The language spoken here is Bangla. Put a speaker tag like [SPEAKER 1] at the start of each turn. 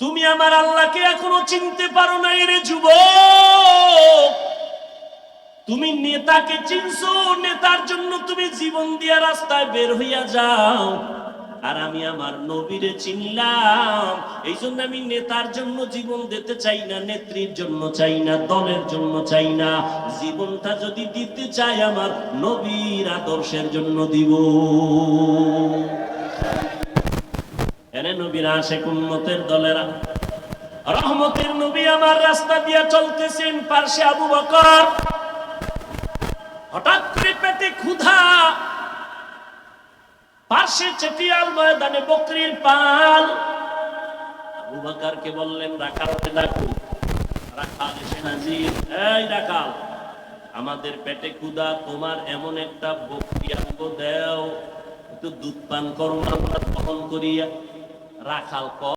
[SPEAKER 1] তুমি আমার আল্লাহকে এখনও চিনতে পারো না রে যুবক। তুমি নেতাকে চিনছো, নেতার জন্য তুমি জীবন দিয়া রাস্তায় বের হইয়া যাও। আর আমি আমার নবীরে চিনলাম। এই জন্য আমি নেতার জন্য জীবন দিতে চাই না, নেত্রীর জন্য চাই না, দলের জন্য চাই না। জীবনটা যদি দিতে চাই আমার নবীর আদর্শের জন্য দিব। রাস্তা দিয়া চলতেছেন আবু হঠাৎ করে পেটে ক্ষুধা। চেটিয়াল ময়দানে বকরির পাল। আবু বকরকে বললেন রাখাল রাখাল আমাদের পেটে ক্ষুধা, তোমার এমন একটা বকরি দেও। একটু দুধ পান করো আমরা বহন করিয়া রাখাল ক